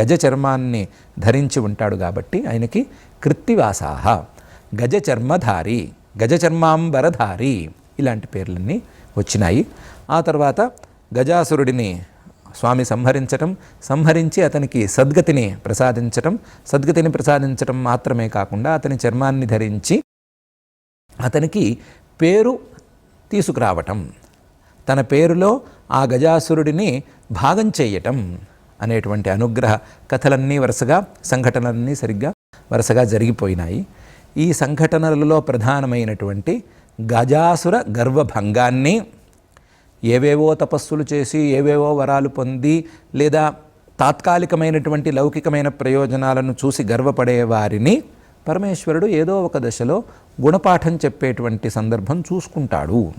గజ చర్మాన్ని ధరించి ఉంటాడు కాబట్టి ఆయనకి కృత్తివాసాహ గజ చర్మధారి గజ చర్మాంబరధారి ఇలాంటి పేర్లన్నీ వచ్చినాయి. ఆ తర్వాత గజాసురుడిని స్వామి సంహరించటం సంహరించి అతనికి సద్గతిని ప్రసాదించటం సద్గతిని ప్రసాదించటం మాత్రమే కాకుండా అతని చర్మాన్ని ధరించి అతనికి పేరు తీసుకురావటం తన పేరులో ఆ గజాసురుడిని భాగం చేయటం అనేటువంటి అనుగ్రహ కథలన్నీ వరుసగా సంఘటనలన్నీ సరిగ్గా వరుసగా జరిగిపోయినాయి. ఈ సంఘటనలలో ప్రధానమైనటువంటి గజాసుర గర్వభంగాన్ని ఏవేవో తపస్సులు చేసి ఏవేవో వరాలు పొంది లేదా తాత్కాలికమైనటువంటి లౌకికమైన ప్రయోజనాలను చూసి గర్వపడే వారిని పరమేశ్వరుడు ఏదో ఒక దశలో గుణపాఠం చెప్పేటువంటి సందర్భం చూసుకుంటాడు.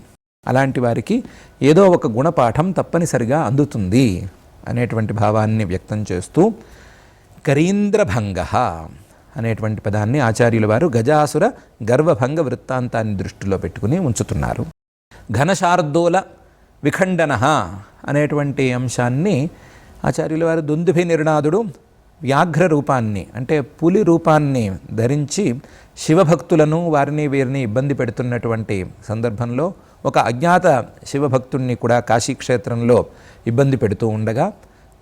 అలాంటి వారికి ఏదో ఒక గుణపాఠం తప్పనిసరిగా అందుతుంది. అనేటువంటి భావాన్ని వ్యక్తం చేస్తూ కరీంద్రభంగ అనేటువంటి పదాన్ని ఆచార్యుల వారు గజాసుర గర్వభంగ వృత్తాంతాన్ని దృష్టిలో పెట్టుకుని ఉంచుతున్నారు. ఘనశార్దూల విఖండన అనేటువంటి అంశాన్ని ఆచార్యుల వారు దుందుభి నిర్ణాదుడు వ్యాఘ్ర రూపాన్ని అంటే పులి రూపాన్ని ధరించి శివభక్తులను వారిని వీరిని ఇబ్బంది పెడుతున్నటువంటి సందర్భంలో ఒక అజ్ఞాత శివభక్తుణ్ణి కూడా కాశీక్షేత్రంలో ఇబ్బంది పెడుతూ ఉండగా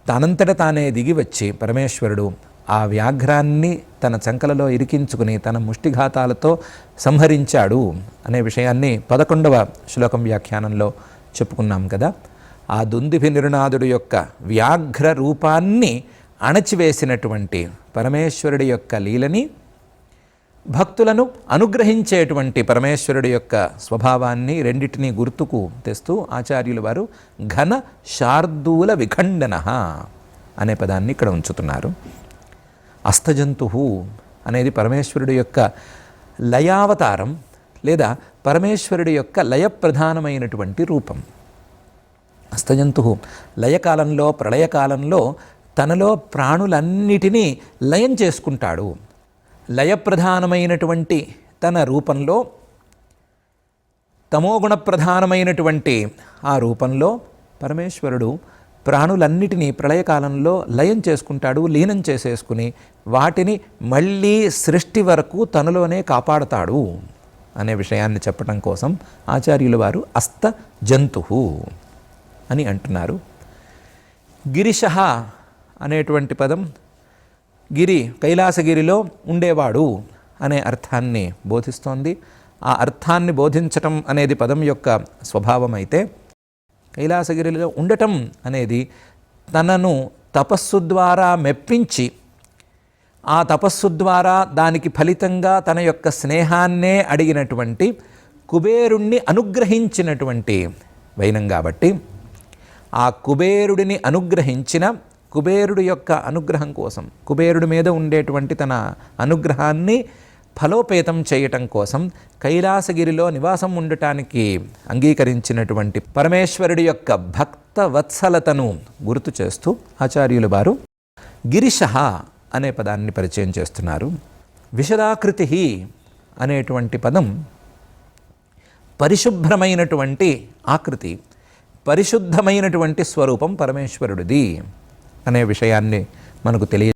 తనంతట తానే దిగి వచ్చి పరమేశ్వరుడు ఆ వ్యాఘ్రాన్ని తన చంకలలో ఇరికించుకుని తన ముష్టిఘాతాలతో సంహరించాడు అనే విషయాన్ని పదకొండవ శ్లోకం వ్యాఖ్యానంలో చెప్పుకున్నాం కదా. ఆ దుందిభి నిరునాథుడు యొక్క వ్యాఘ్ర రూపాన్ని అణచివేసినటువంటి పరమేశ్వరుడి యొక్క లీలని భక్తులను అనుగ్రహించేటువంటి పరమేశ్వరుడి యొక్క స్వభావాన్ని రెండిటిని గుర్తుకు తెస్తూ ఆచార్యులు వారు ఘన శార్దూల విఖండన అనే పదాన్ని ఇక్కడ ఉంచుతున్నారు. అస్తజంతు అనేది పరమేశ్వరుడి యొక్క లయావతారం లేదా పరమేశ్వరుడి యొక్క లయప్రధానమైనటువంటి రూపం. అస్తజంతు లయకాలంలో ప్రళయకాలంలో తనలో ప్రాణులన్నిటినీ లయం చేసుకుంటాడు. లయప్రధానమైనటువంటి తన రూపంలో తమోగుణ ప్రధానమైనటువంటి ఆ రూపంలో పరమేశ్వరుడు ప్రాణులన్నిటినీ ప్రళయకాలంలో లయం చేసుకుంటాడు లీనం చేసేసుకుని వాటిని మళ్ళీ సృష్టి వరకు తనలోనే కాపాడతాడు అనే విషయాన్ని చెప్పడం కోసం ఆచార్యుల వారు అస్త జంతు అని అంటున్నారు. గిరిశ అనేటువంటి పదం గిరి కైలాసగిరిలో ఉండేవాడు అనే అర్థాన్ని బోధిస్తోంది. ఆ అర్థాన్ని బోధించటం అనేది పదం యొక్క స్వభావం అయితే కైలాసగిరిలో ఉండటం అనేది తనను తపస్సు ద్వారా మెప్పించి ఆ తపస్సు ద్వారా దానికి ఫలితంగా తన యొక్క స్నేహాన్నే అడిగినటువంటి కుబేరుణ్ణి అనుగ్రహించినటువంటి వైనం కాబట్టి ఆ కుబేరుడిని అనుగ్రహించిన కుబేరుడి యొక్క అనుగ్రహం కోసం కుబేరుడి మీద ఉండేటువంటి తన అనుగ్రహాన్ని ఫలోపేతం చేయటం కోసం కైలాసగిరిలో నివాసం ఉండటానికి అంగీకరించినటువంటి పరమేశ్వరుడి యొక్క భక్త వత్సలతను గుర్తు చేస్తూ ఆచార్యులు వారు గిరిశ అనే పదాన్ని పరిచయం చేస్తున్నారు. విశదాకృతి అనేటువంటి పదం పరిశుభ్రమైనటువంటి ఆకృతి పరిశుద్ధమైనటువంటి స్వరూపం పరమేశ్వరుడిది. అనే విషయాన్ని మనకు తెలియ